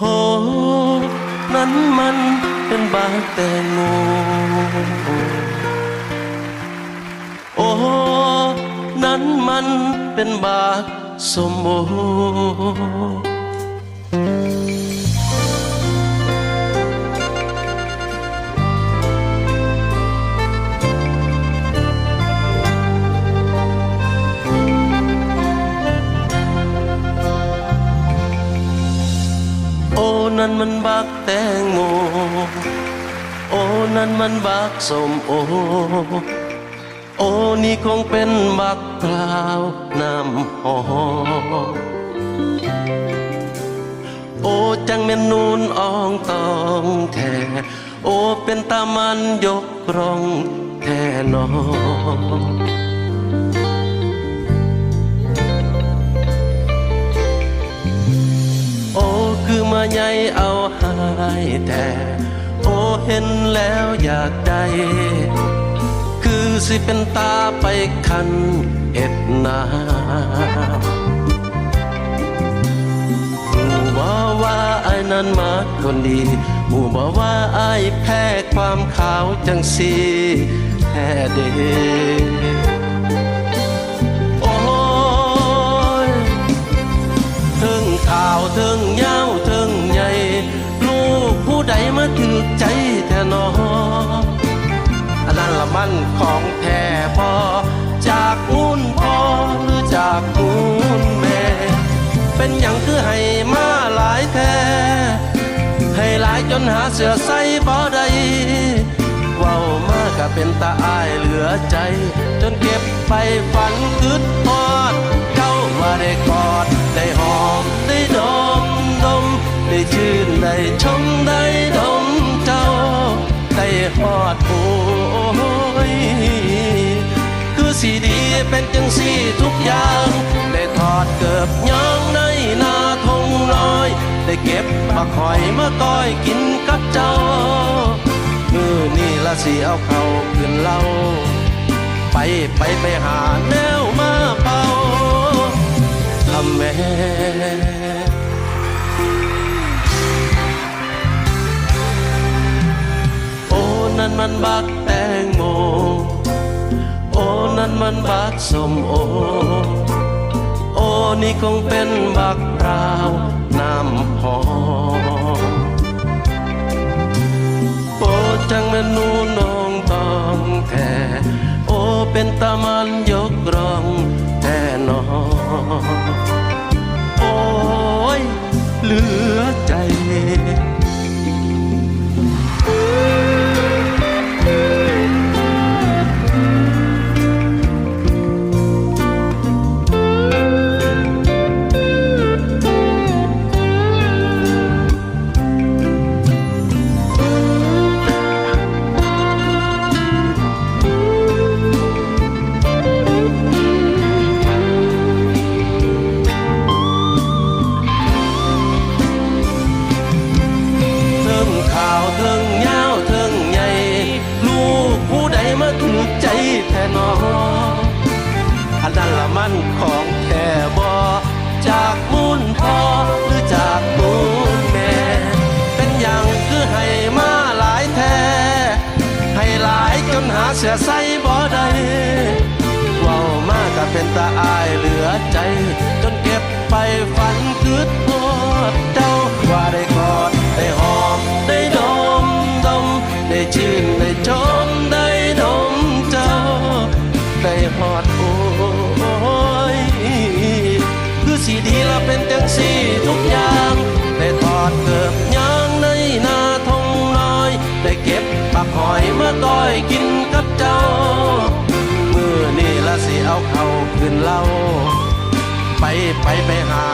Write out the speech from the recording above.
หอนั้นมันเป็นบางแต่งโมโอ้นั้นมันเป็นบางสมบู กแตงโม โอ้นั้นมันบักสมโอ โอ้นี่คงเป็นบักเปล่าวน้ำหอมโอ้จังแม่นนูนอองตองแท้โอ้เป็นตามันยกรองแท้หนอโอ้คือมาใหญ่เอา แต่โอ้เห็นแล้วอยากได้คือสิเป็นตาไปคันเอ็ดนาหูบอกว่าไอ้นั้นมาคนดีหูบอกว่าไอ้แพ้ความขาวจังสีแท้เด อันนั้นละมันของแท้พอ จากมูลพ่อหรือจากมูลแม่ เป็นอย่างคือให้มาหลายแท้ให้หลายจนหาเสือใส่บ่ได้เว้ามาก็เป็นตาอายเหลือใจ จนเก็บไปฝันคืดทอดเจ้าว่าได้กอดได้หอมได้ดมดมได้ชื่นได้ชมได้ ได้หอดโอยคือสีดีเป็นจังสีทุกอย่างได้ถอดเกือบย่างในนาทงน้อย ได้เก็บปลาคอยมาก้อยกินกับเจ้า มือนี่ละสิเอาเขาขึ้นเล่าไปไปไปหาแนวมาเป่าทำแม่ บักแตงโม โอ้นั่นมันบักสมโอ โอ้นี่คงเป็นบักเปล่าวน้ำหอมโอ้จังแม่นูนองตองแท้โอ้เป็นตามันยกรองแท้หนอโอ้ยเหลือ นออันนั้นละมันของแค่บอจากมูลพ่อหรือจากมูลแม่ เป็นอย่างคือให้มาหลายแท้ให้หลายจนหาเสียใส่บ่ได้ว้ามากก็เป็นตาอายเหลือใจ จนเก็บไปฝันคืดโทษเจ้าว่าได้กอดได้หอมได้ดมดมได้ชื่นได้ชม สีดีละเป็นจังสีทุกอย่าง ได้ทอดเกือบยางในนาทงน้อย ได้เก็บปักหอยมาต้อยกินกับเจ้า มือนี่ละสิเอาเขาขึ้นเล่าไปไปไปหา